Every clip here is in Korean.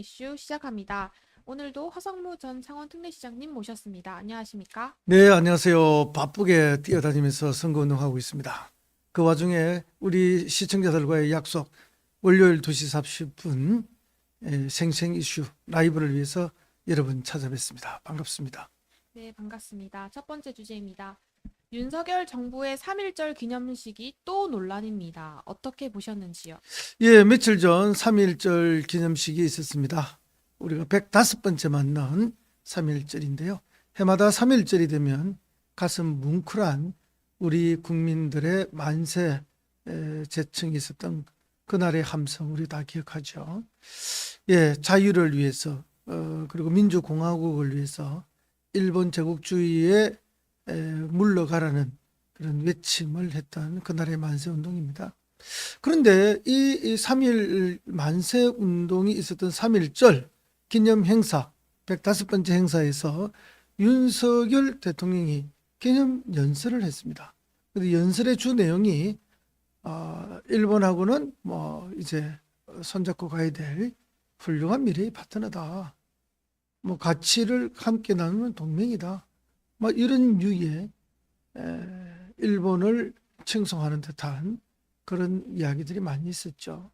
이슈 시작합니다. 오늘도 허성무 전 창원 특례시장님 모셨습니다. 안녕하십니까? 네, 안녕하세요. 바쁘게 뛰어다니면서 선거운동하고 있습니다. 그 와중에 우리 시청자들과의 약속 월요일 2시 40분 에, 생생 이슈 라이브를 위해서 여러분 찾아뵙습니다. 반갑습니다. 네, 반갑습니다. 첫 번째 주제입니다. 윤석열 정부의 3.1절 기념식이 또 논란입니다. 어떻게 보셨는지요? 예, 며칠 전 3.1절 기념식이 있었습니다. 우리가 105번째 맞는 3.1절인데요. 해마다 3.1절이 되면 가슴 뭉클한 우리 국민들의 만세 에, 제청이 있었던 그날의 함성 우리 다 기억하죠. 예, 자유를 위해서 어, 그리고 민주공화국을 위해서 일본 제국주의에 에, 물러가라는 그런 외침을 했던 그날의 만세 운동입니다. 그런데 이, 이 3일 만세 운동이 있었던 3.1절 기념 행사 105번째 행사에서 윤석열 대통령이 기념 연설을 했습니다. 근데 연설의 주 내용이 어, 일본하고는 뭐 이제 손잡고 가야 될 훌륭한 미래의 파트너다. 뭐 가치를 함께 나누는 동맹이다. 뭐 이런 유의 에, 일본을 칭송하는 듯한 그런 이야기들이 많이 있었죠.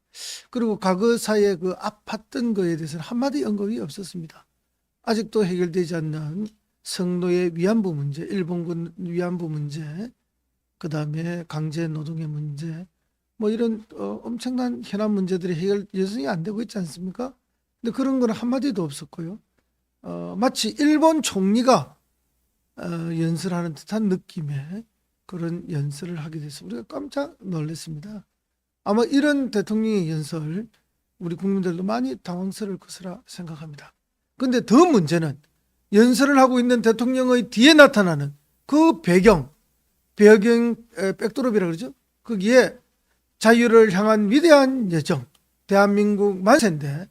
그리고 과거사에 그 아팠던 거에 대해서는 한마디 언급이 없었습니다. 아직도 해결되지 않는 성노예 위안부 문제, 일본군 위안부 문제, 그 다음에 강제 노동의 문제, 뭐 이런 어, 엄청난 현안 문제들이 해결 여전히 안 되고 있지 않습니까? 근데 그런 거는 한마디도 없었고요. 어, 마치 일본 총리가 어, 연설하는 듯한 느낌의 그런 연설을 하게 돼서 우리가 깜짝 놀랐습니다. 아마 이런 대통령의 연설 우리 국민들도 많이 당황스러울 것이라 생각합니다. 근데 더 문제는 연설을 하고 있는 대통령의 뒤에 나타나는 그 배경, 배경 에, 백드롭이라 그러죠. 거기에 자유를 향한 위대한 여정, 대한민국 만세인데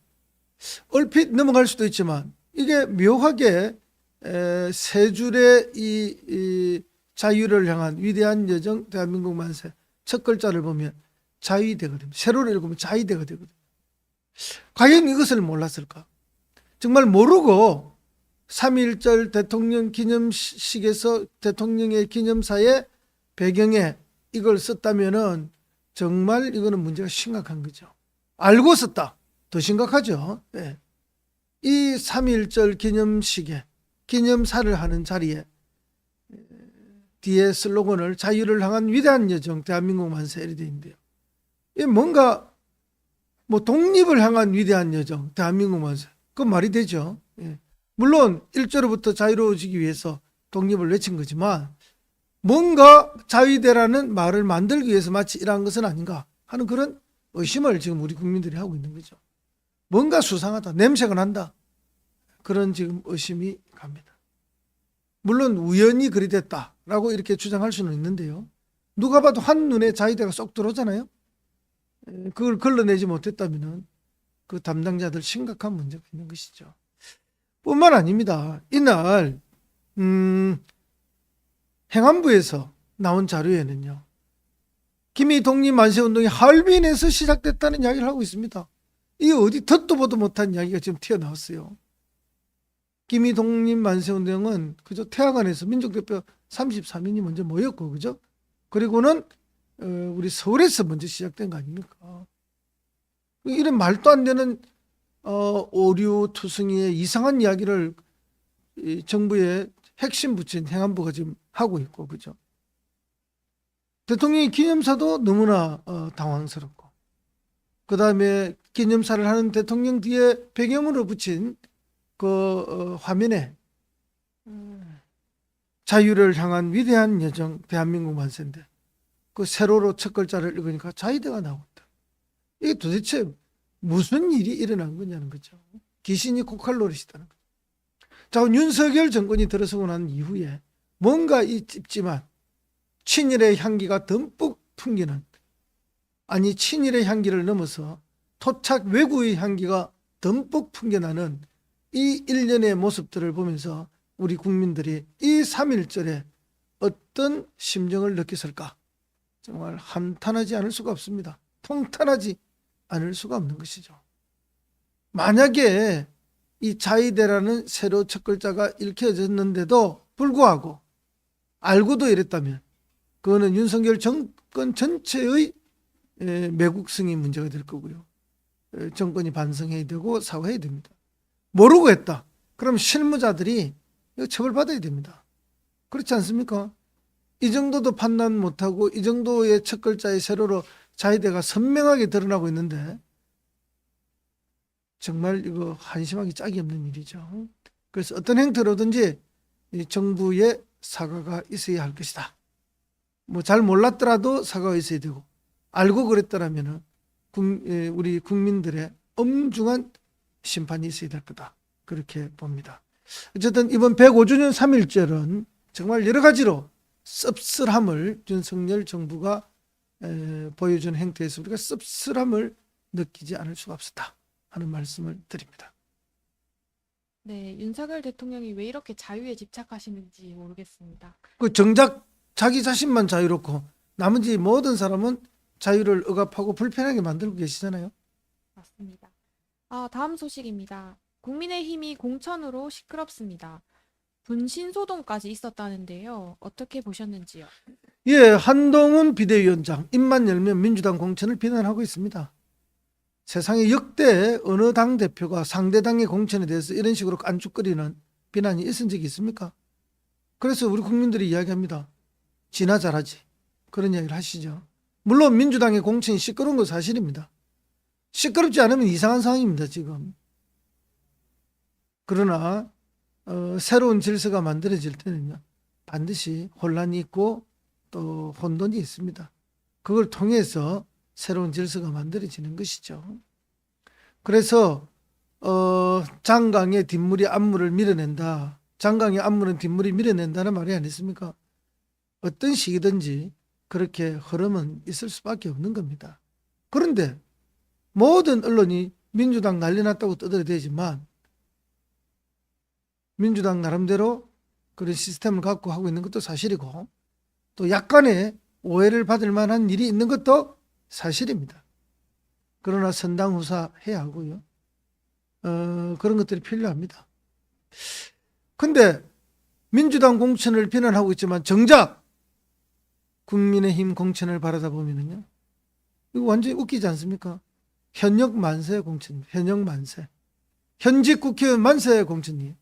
얼핏 넘어갈 수도 있지만 이게 묘하게 에, 세 줄의 이, 이 자유를 향한 위대한 여정, 대한민국 만세 첫 글자를 보면 됩니다. 세로를 읽으면 자위대가 되거든요. 과연 이것을 몰랐을까? 정말 모르고 3.1절 대통령 기념식에서 대통령의 기념사의 배경에 이걸 썼다면은 정말 이거는 문제가 심각한 거죠. 알고 썼다. 더 심각하죠. 예. 이 3.1절 기념식에 기념사를 하는 자리에 에, 뒤에 슬로건을 자유를 향한 위대한 여정 대한민국 만세 있는데요. 이 뭔가 뭐 독립을 향한 위대한 여정 대한민국 만세 그 말이 되죠. 예. 물론 일조로부터 자유로워지기 위해서 독립을 외친 거지만 뭔가 자위대라는 말을 만들기 위해서 마치 이러한 것은 아닌가 하는 그런 의심을 지금 우리 국민들이 하고 있는 거죠. 뭔가 수상하다. 냄새가 난다. 그런 지금 의심이 갑니다. 물론 우연히 그리 됐다라고 이렇게 주장할 수는 있는데요. 누가 봐도 한눈에 자위대가 쏙 들어오잖아요. 에, 그걸 걸러내지 못했다면 그 담당자들 심각한 문제가 있는 것이죠. 뿐만 아닙니다. 이날 음, 행안부에서 나온 자료에는요. 김희 독립 만세 운동이 할빈에서 시작됐다는 이야기를 하고 있습니다. 이 어디 듣도 보도 못한 이야기가 지금 튀어나왔어요. 김희 독립 만세 운동은 그저 태화관에서 민족대표 33인이 먼저 모였고 그죠? 그리고는 어, 우리 서울에서 먼저 시작된 거 아닙니까? 이런 말도 안 되는 어, 오류 투성이의 이상한 이야기를 이 정부의 핵심 부처인 행안부가 지금 하고 있고 그죠? 대통령의 기념사도 너무나 어, 당황스럽고 그 다음에 기념사를 하는 대통령 뒤에 배경으로 붙인 그 어, 화면에 음, 자유를 향한 위대한 여정 대한민국 만세인데 그 세로로 첫 글자를 읽으니까 자유대가 나온다. 이게 도대체 무슨 일이 일어난 거냐는 거죠. 귀신이 코칼 노릇이다는 거죠. 자, 윤석열 정권이 들어서고 난 이후에 뭔가 이 찝찝한 친일의 향기가 듬뿍 풍기는 아니 친일의 향기를 넘어서 토착 외구의 향기가 듬뿍 풍겨나는 이 일련의 모습들을 보면서 우리 국민들이 이 3.1절에 어떤 심정을 느꼈을까? 정말 한탄하지 않을 수가 없습니다. 통탄하지 않을 수가 없는 것이죠. 만약에 이 자위대라는 새로 첫 글자가 읽혀졌는데도 불구하고 알고도 이랬다면 그거는 윤석열 정권 전체의 에, 매국성이 문제가 될 거고요. 에, 정권이 반성해야 되고 사과해야 됩니다. 모르고 했다. 그럼 실무자들이 처벌받아야 됩니다. 그렇지 않습니까? 이 정도도 판단 못하고 이 정도의 첫 글자의 세로로 자위대가 선명하게 드러나고 있는데 정말 이거 한심하기 짝이 없는 일이죠. 그래서 어떤 형태로든지 이 정부의 사과가 있어야 할 것이다. 뭐 잘 몰랐더라도 사과가 있어야 되고 알고 예, 우리 국민들의 엄중한 심판이 있어야 될 거다. 그렇게 봅니다. 어쨌든 이번 105주년 3.1절은 정말 여러 가지로 씁쓸함을 윤석열 정부가 에, 보여준 행태에서 우리가 씁쓸함을 느끼지 않을 수가 없었다 하는 말씀을 드립니다. 네, 윤석열 대통령이 왜 이렇게 자유에 집착하시는지 모르겠습니다. 그 정작 자기 자신만 자유롭고 나머지 모든 사람은 자유를 억압하고 불편하게 만들고 계시잖아요. 맞습니다. 아, 다음 소식입니다. 국민의힘이 공천으로 시끄럽습니다. 분신 소동까지 있었다는데요. 어떻게 보셨는지요? 예, 한동훈 비대위원장 입만 열면 민주당 공천을 비난하고 있습니다. 세상에 역대 어느 당 대표가 상대 당의 공천에 대해서 이런 식으로 깐죽거리는 비난이 있은 적이 있습니까? 그래서 우리 국민들이 이야기합니다. 지나 잘하지. 그런 이야기를 하시죠. 물론 민주당의 공천이 시끄러운 건 사실입니다. 시끄럽지 않으면 이상한 상황입니다, 지금. 그러나 어, 새로운 질서가 만들어질 때는요. 반드시 혼란이 있고 또 혼돈이 있습니다. 그걸 통해서 새로운 질서가 만들어지는 것이죠. 그래서 어, 장강의 뒷물이 앞물을 밀어낸다. 장강의 앞물은 뒷물이 밀어낸다는 말이 아니습니까? 어떤 시기든지 그렇게 흐름은 있을 수밖에 없는 겁니다. 그런데 모든 언론이 민주당 난리 났다고 떠들어대지만 민주당 나름대로 그런 시스템을 갖고 하고 있는 것도 사실이고 또 약간의 오해를 받을 만한 일이 있는 것도 사실입니다. 그러나 선당 후사 해야 하고요. 어, 그런 것들이 필요합니다. 근데 민주당 공천을 비난하고 있지만 정작 국민의힘 공천을 바라다 보면은요. 이거 완전히 웃기지 않습니까? 현역 만세 공천입니다. 현역 만세. 현직 국회의원 만세 공천이에요.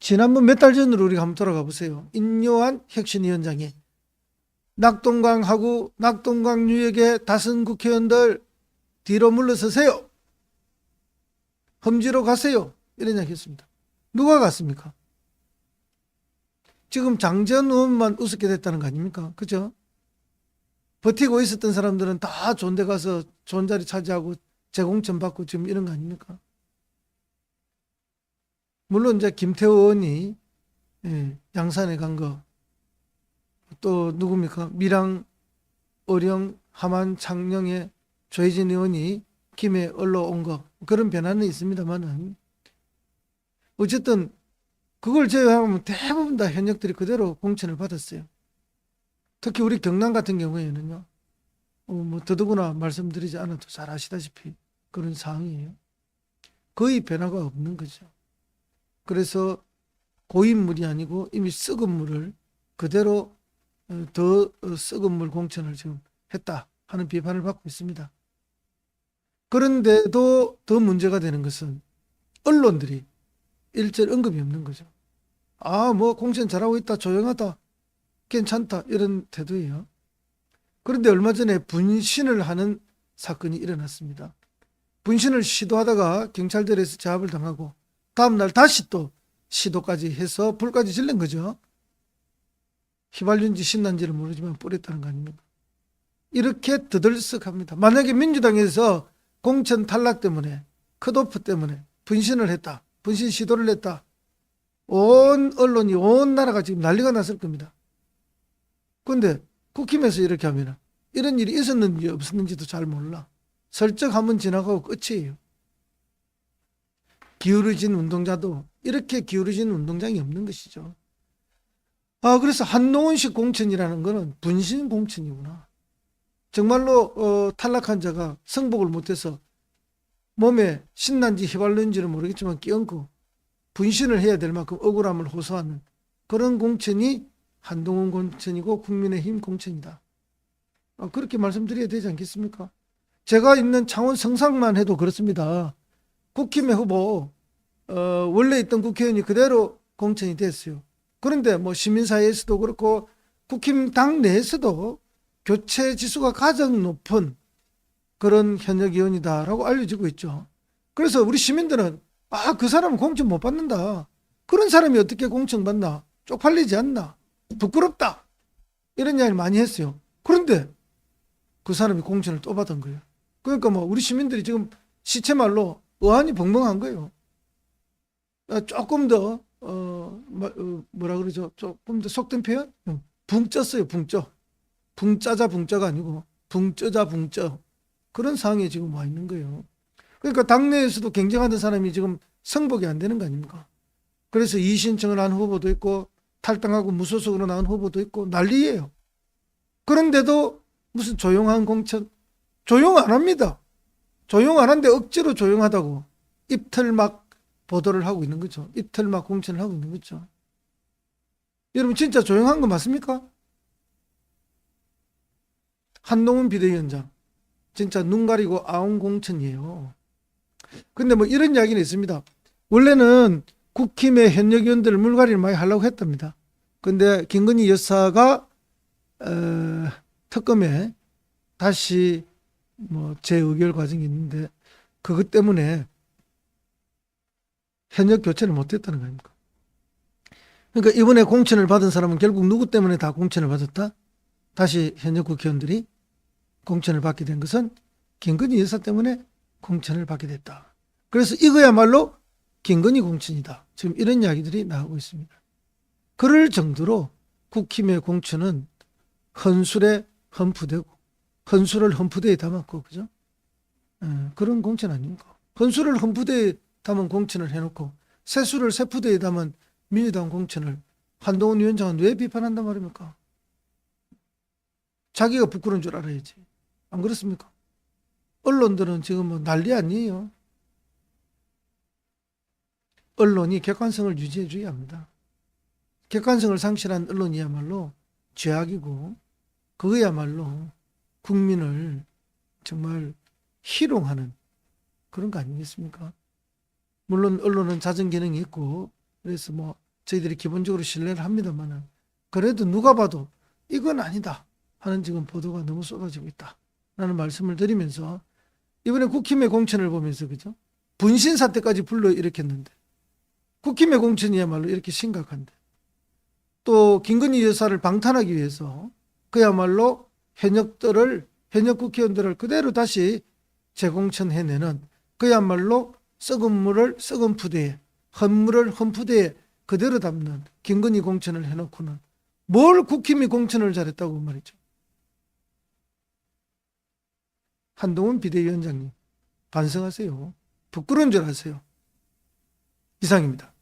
지난번 몇 달 전으로 우리가 한번 돌아가 보세요. 인요한 혁신위원장이 낙동강하고 낙동강 유역의 다선 국회의원들 뒤로 물러서세요. 험지로 가세요. 이런 이야기 했습니다. 누가 갔습니까? 지금 장전 의원만 우습게 됐다는 거 아닙니까? 그죠? 버티고 있었던 사람들은 다데 가서 좋은 자리 차지하고 재공천 받고 지금 이런 거 아닙니까? 물론 이제 김태호 의원이 예, 양산에 간 거, 또 누굽니까? 미랑, 어령, 함안, 창녕에 조혜진 의원이 김해 올라온 거 그런 변화는 있습니다만은 어쨌든 그걸 제외하면 대부분 다 현역들이 그대로 공천을 받았어요. 특히 우리 경남 같은 경우에는요. 어, 뭐 더더구나 말씀드리지 않아도 잘 아시다시피 그런 상황이에요. 거의 변화가 없는 거죠. 그래서 고인 물이 아니고 이미 썩은 물을 그대로 어, 더 어, 썩은 물 공천을 지금 했다 하는 비판을 받고 있습니다. 그런데도 더 문제가 되는 것은 언론들이 일절 언급이 없는 거죠. 아, 뭐 공천 잘하고 있다, 조용하다, 괜찮다 이런 태도예요. 그런데 얼마 전에 분신을 하는 사건이 일어났습니다. 분신을 시도하다가 경찰들에서 제압을 당하고 다음날 다시 또 시도까지 해서 불까지 질른 거죠. 휘발유인지 신난지를 모르지만 뿌렸다는 거 아닙니까? 이렇게 드들썩합니다. 만약에 민주당에서 공천 탈락 때문에 컷오프 때문에 분신을 했다. 분신 시도를 했다. 온 언론이 온 나라가 지금 난리가 났을 겁니다. 그런데 국힘에서 이렇게 하면 이런 일이 있었는지 없었는지도 잘 몰라. 설정 한번 지나가고 끝이에요. 기울어진 운동자도 이렇게 기울어진 운동장이 없는 것이죠. 아, 그래서 한동훈식 공천이라는 거는 분신 공천이구나. 정말로 어, 탈락한 자가 승복을 못해서 몸에 신난지 휘발유인지는 모르겠지만 끼얹고 분신을 해야 될 만큼 억울함을 호소하는 그런 공천이 한동훈 공천이고 국민의힘 공천이다. 아, 그렇게 말씀드려야 되지 않겠습니까? 제가 있는 창원 성상만 해도 그렇습니다. 국힘의 후보 어, 원래 있던 국회의원이 그대로 공천이 됐어요. 그런데 뭐 시민사회에서도 그렇고 국힘 당 내에서도 교체 지수가 가장 높은 그런 현역 의원이다라고 알려지고 있죠. 그래서 우리 시민들은 아, 그 사람은 공천 못 받는다. 그런 사람이 어떻게 공천 받나? 쪽팔리지 않나? 부끄럽다. 이런 이야기를 많이 했어요. 그런데 그 사람이 공천을 또 받은 거예요. 그러니까 뭐 우리 시민들이 지금 시체 말로 어안이 벙벙한 거예요. 아, 조금 더 어, 뭐, 어, 뭐라 그러죠? 조금 더 속된 표현? 응. 붕 쪘어요, 붕 쪄. 붕 짜자 붕 짜가 아니고 붕 쪄자 붕 쪄. 그런 상황에 지금 와 있는 거예요. 그러니까 당내에서도 경쟁하는 사람이 지금 성복이 안 되는 거 아닙니까? 그래서 이신청을 한 후보도 있고 탈당하고 무소속으로 나온 후보도 있고 난리예요. 그런데도 무슨 조용한 공천 조용 안 합니다. 조용 안 한데 억지로 조용하다고 입틀 막 보도를 하고 있는 거죠. 입틀 막 공천을 하고 있는 거죠. 여러분 진짜 조용한 거 맞습니까? 한동훈 비대위원장 진짜 눈 가리고 아웅 공천이에요. 근데 뭐 이런 이야기는 있습니다. 원래는 국힘의 현역 의원들을 물갈이를 많이 하려고 했답니다. 근데 김건희 여사가 어, 특검에 다시 뭐 재의결 과정이 있는데 그것 때문에 현역 교체를 못했다는 거 아닙니까? 그러니까 이번에 공천을 받은 사람은 결국 누구 때문에 다 공천을 받았다? 다시 현역 국회의원들이 공천을 받게 된 것은 김건희 여사 때문에 공천을 받게 됐다. 그래서 이거야말로 김건희 공천이다. 지금 이런 이야기들이 나오고 있습니다. 그럴 정도로 국힘의 공천은 헌술에 헌푸되고 헌술을 헌푸대에 담았고 그죠? 예, 그런 공천 아닙니까? 헌술을 헌푸대에 담은 공천을 해놓고 세수를 세푸대에 담은 민주당 공천을 한동훈 위원장은 왜 비판한단 말입니까? 자기가 부끄러운 줄 알아야지. 안 그렇습니까? 언론들은 지금 뭐 난리 아니에요. 언론이 객관성을 유지해 줘야 합니다. 객관성을 상실한 언론이야말로 죄악이고 그거야말로 국민을 정말 희롱하는 그런 거 아니겠습니까? 물론 언론은 자정 기능이 있고 그래서 뭐 저희들이 기본적으로 신뢰를 합니다만은 그래도 누가 봐도 이건 아니다 하는 지금 보도가 너무 쏟아지고 있다라는 말씀을 드리면서 이번에 국힘의 공천을 보면서 그죠? 분신 사태까지 불러 일으켰는데 국힘의 공천이야말로 이렇게 심각한데 또 김건희 여사를 방탄하기 위해서 그야말로 현역들을 현역 국회의원들을 그대로 다시 재공천해내는 그야말로 썩은 물을 썩은 푸대에 헌물을 헌푸대에 그대로 담는 김건희 공천을 해놓고는 뭘 국힘이 공천을 잘했다고 말이죠. 한동훈 비대위원장님 반성하세요. 부끄러운 줄 아세요. 이상입니다.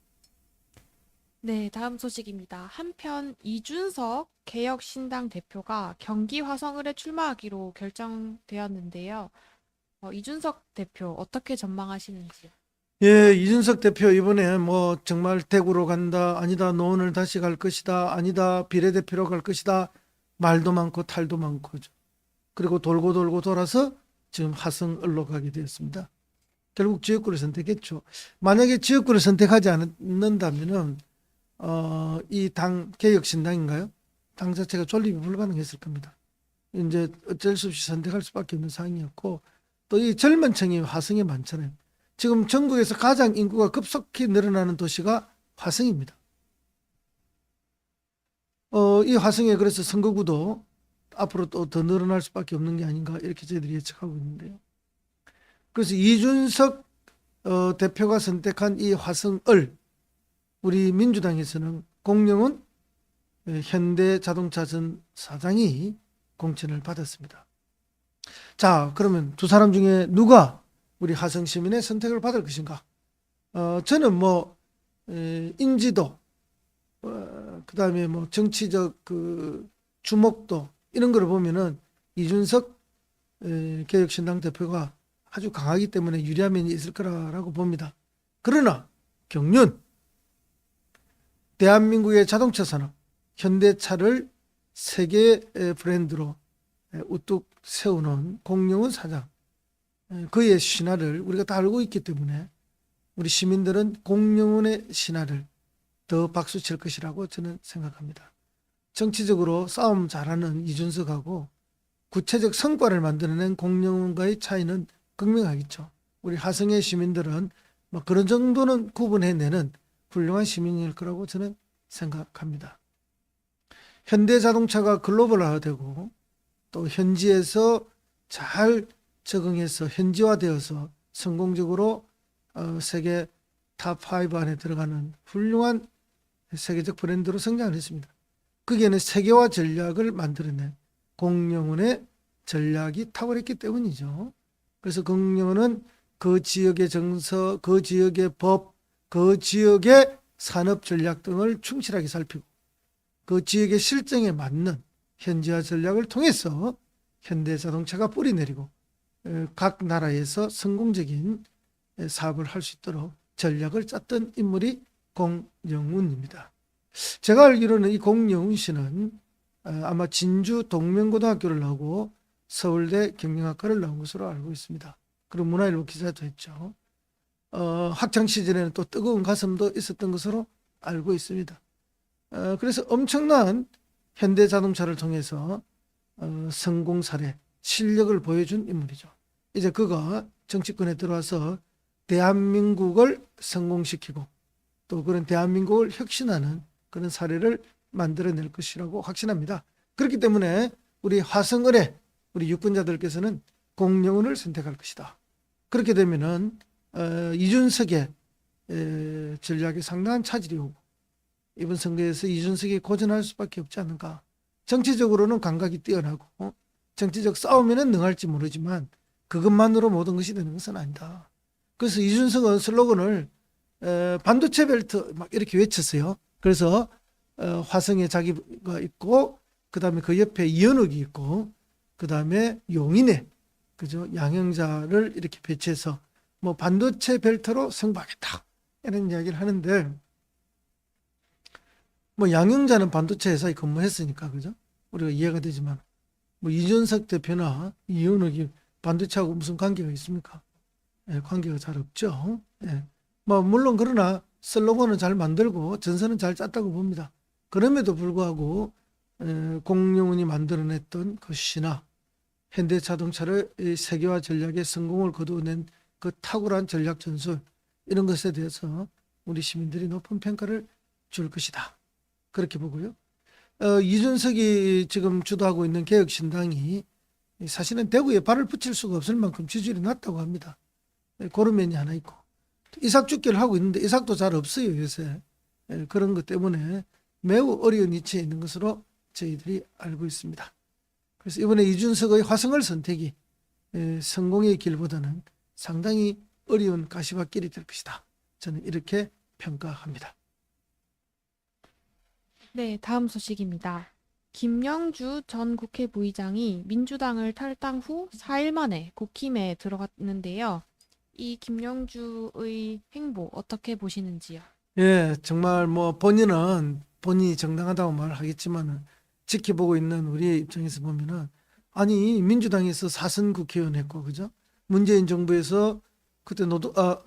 네, 다음 소식입니다. 한편 이준석 개혁신당 대표가 경기 화성을에 출마하기로 결정되었는데요. 어, 이준석 대표 어떻게 전망하시는지요? 예, 이준석 대표 이번에 뭐 정말 대구로 간다, 아니다, 노원을 다시 갈 것이다, 아니다, 비례대표로 갈 것이다, 말도 많고 탈도 많고, 그리고 돌고 돌고 돌아서 지금 화성을로 가게 되었습니다. 결국 지역구를 선택했죠. 만약에 지역구를 선택하지 않는다면은 어, 이 당 개혁신당인가요? 당 자체가 존립이 불가능했을 겁니다. 이제 어쩔 수 없이 선택할 수밖에 없는 상황이었고 또 이 젊은 층이 화성에 많잖아요. 지금 전국에서 가장 인구가 급속히 늘어나는 도시가 화성입니다. 어, 이 화성에 그래서 선거구도 앞으로 또 더 늘어날 수밖에 없는 게 아닌가 이렇게 저희들이 예측하고 있는데요. 그래서 이준석 어, 대표가 선택한 이 화성을 우리 민주당에서는 공영은 에, 현대자동차 전 사장이 공천을 받았습니다. 자, 그러면 두 사람 중에 누가 우리 화성 시민의 선택을 받을 것인가? 어, 저는 뭐 에, 인지도, 어, 그다음에 뭐 정치적 그 주목도 이런 거를 보면은 이준석 에, 개혁신당 대표가 아주 강하기 때문에 유리한 면이 있을 거라고 봅니다. 그러나 경륜 대한민국의 자동차 산업 현대차를 세계 브랜드로 우뚝 세우는 공룡은 사장 그의 신화를 우리가 다 알고 있기 때문에 우리 시민들은 공룡의 신화를 더 박수 칠 것이라고 저는 생각합니다. 정치적으로 싸움 잘하는 이준석하고 구체적 성과를 만들어낸 공룡과의 차이는 극명하겠죠. 우리 하성의 시민들은 뭐 그런 정도는 구분해내는 훌륭한 시민일 거라고 저는 생각합니다. 현대 자동차가 글로벌화되고 또 현지에서 잘 적응해서 현지화되어서 성공적으로 어, 세계 탑5 안에 들어가는 훌륭한 세계적 브랜드로 성장을 했습니다. 거기에는 세계화 전략을 만들어낸 공룡원의 전략이 탁월했기 때문이죠. 그래서 공룡원은 그 지역의 정서, 그 지역의 법, 그 지역의 산업 전략 등을 충실하게 살피고 그 지역의 실정에 맞는 현지화 전략을 통해서 현대 자동차가 뿌리내리고 에, 각 나라에서 성공적인 에, 사업을 할 수 있도록 전략을 짰던 인물이 공영훈입니다. 제가 알기로는 이 공영훈 씨는 어, 아마 진주 동명고등학교를 나오고 서울대 경영학과를 나온 것으로 알고 있습니다. 그리고 문화일보 기자도 했죠. 어, 학창 시절에는 또 뜨거운 가슴도 있었던 것으로 알고 있습니다. 어, 그래서 엄청난 현대 자동차를 통해서 어, 성공 사례, 실력을 보여준 인물이죠. 이제 그가 정치권에 들어와서 대한민국을 성공시키고 또 그런 대한민국을 혁신하는 그런 사례를 만들어낼 것이라고 확신합니다. 그렇기 때문에 우리 화성을에 우리 유권자들께서는 공영훈을 선택할 것이다. 그렇게 되면은 어, 이준석의 에, 전략에 상당한 차질이 오고 이번 선거에서 이준석이 고전할 수밖에 없지 않을까. 정치적으로는 감각이 뛰어나고 어? 정치적 싸움에는 능할지 모르지만 그것만으로 모든 것이 되는 것은 아니다. 그래서 이준석은 슬로건을 에, 반도체 벨트 막 이렇게 외쳤어요. 그래서 어, 화성에 자기가 있고 그 다음에 그 옆에 이현욱이 있고 그 다음에 용인에 그죠 양형자를 이렇게 배치해서 뭐 반도체 벨트로 승부하겠다 이런 이야기를 하는데 뭐 양형자는 반도체 회사에 근무했으니까 그죠 우리가 이해가 되지만 뭐 이준석 대표나 이현욱이 반도체하고 무슨 관계가 있습니까? 예, 관계가 잘 없죠. 예. 뭐 물론 그러나 슬로건은 잘 만들고 전선은 잘 짰다고 봅니다. 그럼에도 불구하고 에, 공룡원이 만들어냈던 그 신화, 현대 자동차를 이 세계화 전략의 성공을 거두어낸 그 탁월한 전략 전술 이런 것에 대해서 우리 시민들이 높은 평가를 줄 것이다. 그렇게 보고요. 어, 이준석이 지금 주도하고 있는 개혁신당이 사실은 대구에 발을 붙일 수가 없을 만큼 지지율이 낮다고 합니다. 네, 그런 면이 하나 있고 이삭 죽기를 하고 있는데 이삭도 잘 없어요 요새 예, 그런 것 때문에 매우 어려운 위치에 있는 것으로 저희들이 알고 있습니다. 그래서 이번에 이준석의 화성을 선택이 에, 성공의 길보다는 상당히 어려운 가시밭길이 될 것이다. 저는 이렇게 평가합니다. 네, 다음 소식입니다. 김영주 전 국회 부의장이 민주당을 탈당 후 4일 만에 국힘에 들어갔는데요. 이 김영주의 행보 어떻게 보시는지요? 예, 정말 뭐 본인은 본인이 정당하다고 말하겠지만은 지켜보고 있는 우리의 입장에서 보면은 아니 민주당에서 사선 국회의원 했고 그죠? 문재인 정부에서 그때 노동 아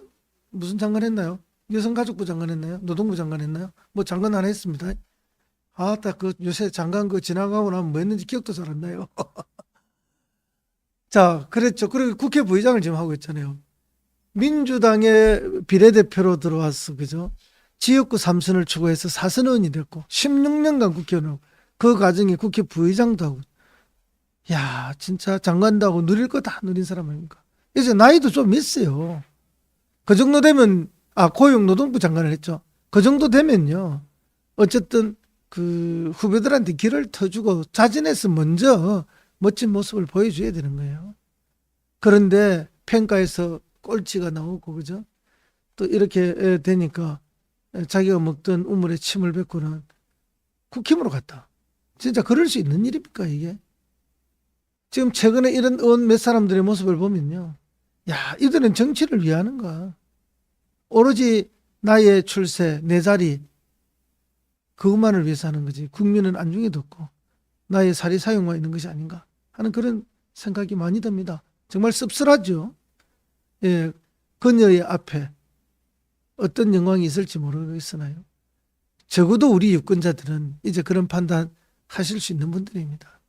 무슨 장관 했나요? 여성가족부 장관 했나요? 노동부 장관 했나요? 뭐 장관 하나 했습니다. 아따 그 요새 장관 그 지나가고 나면 뭐 했는지 기억도 잘 안 나요. 자, 그랬죠. 그리고 국회 부의장을 지금 하고 있잖아요. 민주당의 비례대표로 들어왔어, 그죠? 지역구 삼선을 추구해서 사선 의원이 됐고 16년간 국회의원하고 그 과정에 국회 부의장도 하고 야 진짜 장관도 하고 누릴 거 다 누린 사람 아닙니까? 이제 나이도 좀 있어요. 그 정도 되면 아 고용노동부 장관을 했죠. 그 정도 되면요. 어쨌든 그 후배들한테 길을 터주고 자진해서 먼저 멋진 모습을 보여줘야 되는 거예요. 그런데 평가에서 꼴찌가 나오고 그죠? 또 이렇게 에, 되니까 자기가 먹던 우물에 침을 뱉고는 국힘으로 갔다. 진짜 그럴 수 있는 일입니까 이게? 지금 최근에 이런 의원 몇 사람들의 모습을 보면요. 야, 이들은 정치를 위 하는가? 오로지 나의 출세, 내 자리, 그것만을 위해서 하는 거지. 국민은 안중에 뒀고, 나의 사리 사용만 있는 것이 아닌가 하는 그런 생각이 많이 듭니다. 정말 씁쓸하죠. 예, 그녀의 앞에 어떤 영광이 있을지 모르겠으나요. 적어도 우리 유권자들은 이제 그런 판단 하실 수 있는 분들입니다.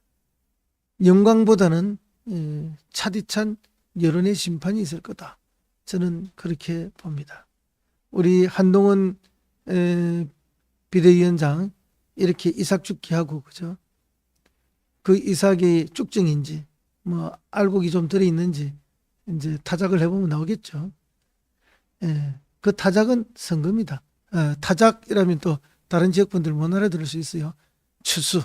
영광보다는 예, 차디찬 여론의 심판이 있을 거다. 저는 그렇게 봅니다. 우리 한동훈 에, 비대위원장 이렇게 이삭 죽기 하고 그죠? 그 이삭이 쭉증인지 뭐 알곡이 좀 들어 있는지 이제 타작을 해보면 나오겠죠. 예, 그 타작은 선거입니다. 어, 타작이라면 또 다른 지역 분들 못 알아들을 수 있어요. 추수,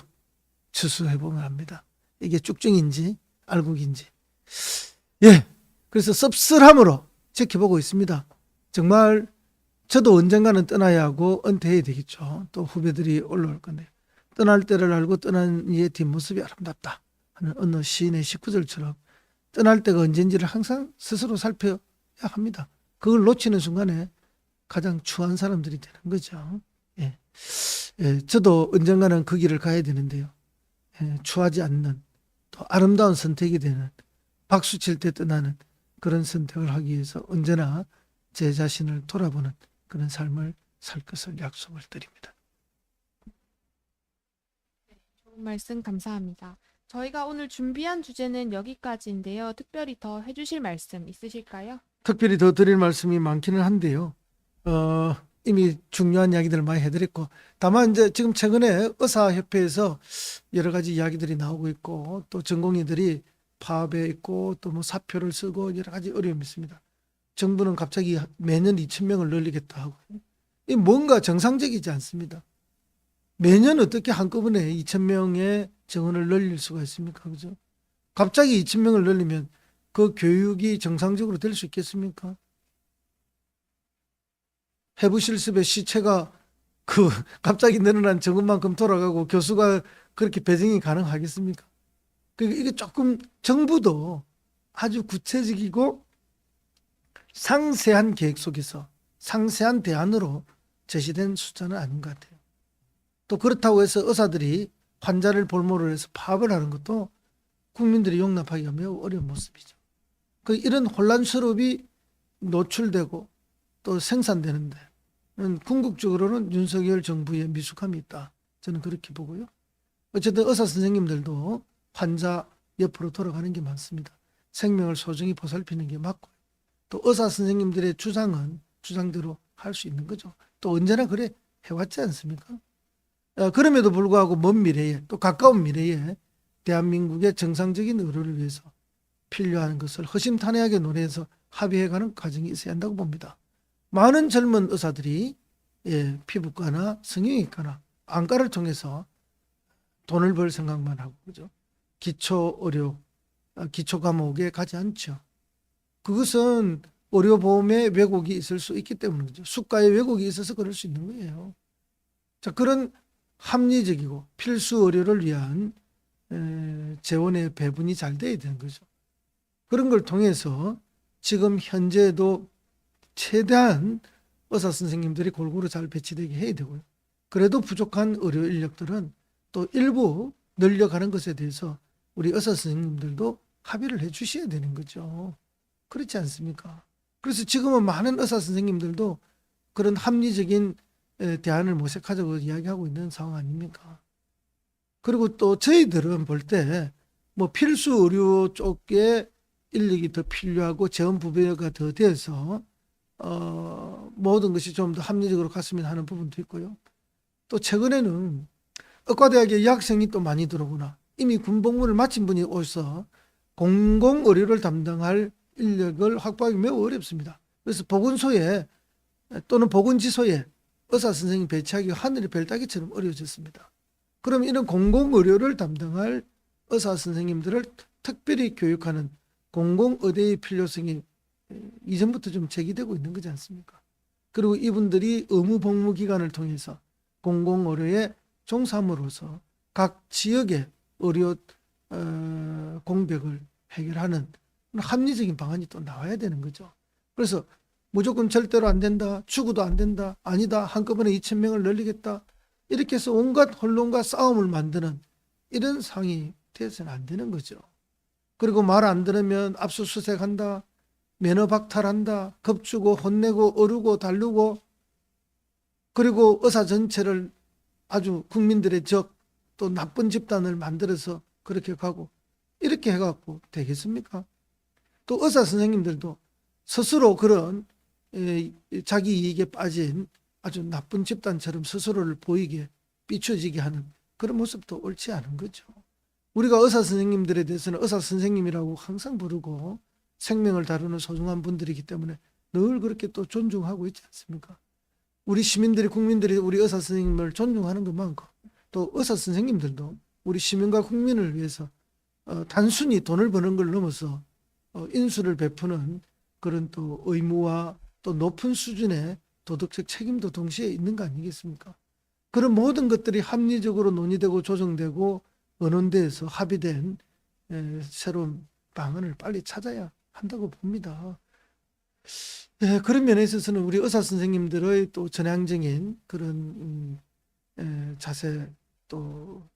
추수해 보면 압니다. 이게 쭉증인지 알곡인지. 예, 그래서 씁쓸함으로 지켜보고 있습니다. 정말 저도 언젠가는 떠나야 하고 은퇴해야 되겠죠. 또 후배들이 올라올 건데 떠날 때를 알고 떠난 이의 뒷모습이 아름답다 하는 어느 시인의 식구절처럼 떠날 때가 언젠지를 항상 스스로 살펴야 합니다. 그걸 놓치는 순간에 가장 추한 사람들이 되는 거죠. 예. 예, 저도 언젠가는 그 길을 가야 되는데요. 예, 추하지 않는 또 아름다운 선택이 되는 박수 칠 때 떠나는 그런 선택을 하기 위해서 언제나 제 자신을 돌아보는 그런 삶을 살 것을 약속을 드립니다. 좋은 말씀 감사합니다. 저희가 오늘 준비한 주제는 여기까지인데요. 특별히 더 해주실 말씀 있으실까요? 특별히 더 드릴 말씀이 많기는 한데요. 어, 이미 중요한 이야기들을 많이 해드렸고, 다만 이제 지금 최근에 의사협회에서 여러 가지 이야기들이 나오고 있고, 또 전공의들이 파업에 있고, 또 뭐 사표를 쓰고 여러 가지 어려움이 있습니다. 정부는 갑자기 매년 2천 명을 늘리겠다 하고, 이 뭔가 정상적이지 않습니다. 매년 어떻게 한꺼번에 2천 명의 정원을 늘릴 수가 있습니까? 그죠? 갑자기 2천 명을 늘리면 그 교육이 정상적으로 될 수 있겠습니까? 해부 실습의 시체가 그 갑자기 늘어난 정원만큼 돌아가고 교수가 그렇게 배정이 가능하겠습니까? 그러니까 이게 조금 정부도 아주 구체적이고 상세한 계획 속에서 상세한 대안으로 제시된 숫자는 아닌 것 같아요. 또 그렇다고 해서 의사들이 환자를 볼모로 해서 파업을 하는 것도 국민들이 용납하기가 매우 어려운 모습이죠. 그 이런 혼란스러움이 노출되고 또 생산되는데 는 궁극적으로는 윤석열 정부의 미숙함이 있다. 저는 그렇게 보고요. 어쨌든 의사 선생님들도 환자 옆으로 돌아가는 게 많습니다. 생명을 소중히 보살피는 게 맞고 또 의사 선생님들의 주장은 주장대로 할 수 있는 거죠. 또 언제나 그래 해왔지 않습니까? 어, 그럼에도 불구하고 먼 미래에 또 가까운 미래에 대한민국의 정상적인 의료를 위해서 필요한 것을 허심탄회하게 논의해서 합의해가는 과정이 있어야 한다고 봅니다. 많은 젊은 의사들이 예, 피부과나 성형외과나 안과를 통해서 돈을 벌 생각만 하고 그죠? 기초 의료, 아, 기초 과목에 가지 않죠. 그것은 의료보험에 왜곡이 있을 수 있기 때문이죠. 수가에 왜곡이 있어서 그럴 수 있는 거예요. 자, 그런 합리적이고 필수 의료를 위한 에, 재원의 배분이 잘 돼야 되는 거죠. 그런 걸 통해서 지금 현재도 최대한 의사 선생님들이 골고루 잘 배치되게 해야 되고요. 그래도 부족한 의료 인력들은 또 일부 늘려가는 것에 대해서 우리 의사 선생님들도 합의를 해 주셔야 되는 거죠. 그렇지 않습니까? 그래서 지금은 많은 의사 선생님들도 그런 합리적인 에, 대안을 모색하자고 이야기하고 있는 상황 아닙니까? 그리고 또 저희들은 볼 때 뭐 필수 의료 쪽에 인력이 더 필요하고 재원 부배가 더 돼서 어, 모든 것이 좀 더 합리적으로 갔으면 하는 부분도 있고요. 또 최근에는 의과대학에 여학생이 또 많이 들어오구나. 이미 군복무를 마친 분이 오셔서 공공의료를 담당할 인력을 확보하기 매우 어렵습니다. 그래서 보건소에 또는 보건지소에 의사 선생님 배치하기가 하늘의 별따기처럼 어려워졌습니다. 그럼 이런 공공의료를 담당할 의사 선생님들을 특별히 교육하는 공공의대의 필요성이 이전부터 좀 제기되고 있는 거지 않습니까? 그리고 이분들이 의무 복무 기간을 통해서 공공의료에 종사함으로써 각 지역의 의료 어, 공백을 해결하는 합리적인 방안이 또 나와야 되는 거죠. 그래서 무조건 절대로 안 된다, 추구도 안 된다, 아니다, 한꺼번에 2천 명을 늘리겠다 이렇게 해서 온갖 혼론과 싸움을 만드는 이런 상황이 되어서는 안 되는 거죠. 그리고 말 안 들으면 압수수색한다, 면허 박탈한다, 겁주고 혼내고 어르고 달르고 그리고 의사 전체를 아주 국민들의 적 또 나쁜 집단을 만들어서 그렇게 가고 이렇게 해갖고 되겠습니까? 또 의사 선생님들도 스스로 그런 에, 자기 이익에 빠진 아주 나쁜 집단처럼 스스로를 보이게 비춰지게 하는 그런 모습도 옳지 않은 거죠. 우리가 의사 선생님들에 대해서는 의사 선생님이라고 항상 부르고 생명을 다루는 소중한 분들이기 때문에 늘 그렇게 또 존중하고 있지 않습니까? 우리 시민들이 국민들이 우리 의사 선생님을 존중하는 것만큼 또 의사 선생님들도 우리 시민과 국민을 위해서 어, 단순히 돈을 버는 걸 넘어서 어, 인수를 베푸는 그런 또 의무와 또 높은 수준의 도덕적 책임도 동시에 있는 거 아니겠습니까? 그런 모든 것들이 합리적으로 논의되고 조정되고 언론대에서 합의된 에, 새로운 방안을 빨리 찾아야 한다고 봅니다. 예, 그런 면에 있어서는 우리 의사 선생님들의 또 전향적인 그런 음, 에, 자세 또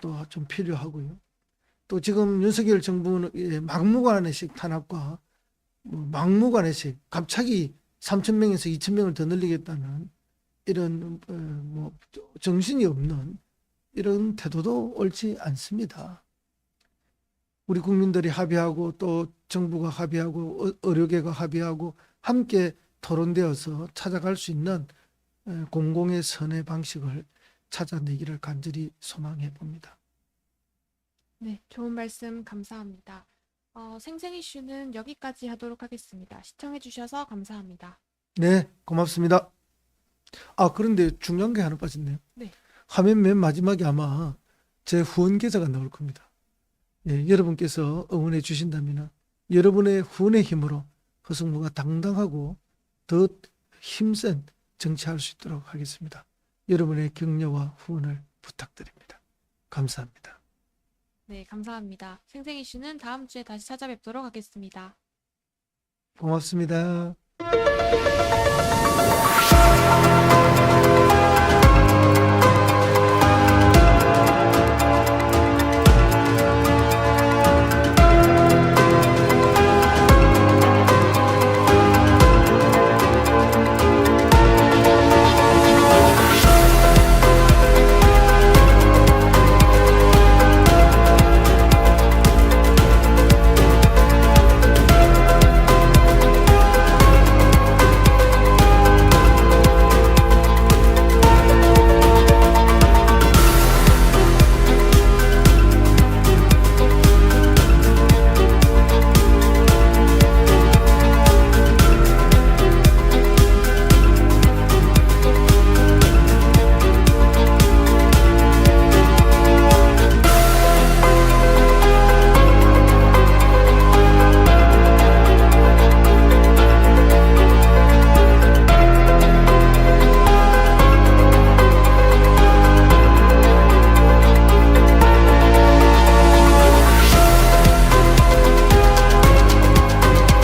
또 좀 필요하고요. 또 지금 윤석열 정부는 예, 막무가내식 탄압과 뭐 막무가내식 갑자기 3천 명에서 2천 명을 더 늘리겠다는 이런 어, 뭐 정신이 없는 이런 태도도 옳지 않습니다. 우리 국민들이 합의하고 또 정부가 합의하고 어- 의료계가 합의하고 함께 토론되어서 찾아갈 수 있는 에, 공공의 선의 방식을 찾아내기를 간절히 소망해 봅니다. 네, 좋은 말씀 감사합니다. 어, 생생 이슈는 여기까지 하도록 하겠습니다. 시청해 주셔서 감사합니다. 네, 고맙습니다. 아, 그런데 중요한 게 하나 빠졌네요. 네. 화면 맨 마지막에 아마 제 후원 계좌가 나올 겁니다. 예, 여러분께서 응원해 주신다면 여러분의 후원의 힘으로 허승무가 당당하고 더 힘센 정치할 수 있도록 하겠습니다. 여러분의 격려와 후원을 부탁드립니다. 감사합니다. 네, 감사합니다. 생생 이슈는 다음 주에 다시 찾아뵙도록 하겠습니다. 고맙습니다.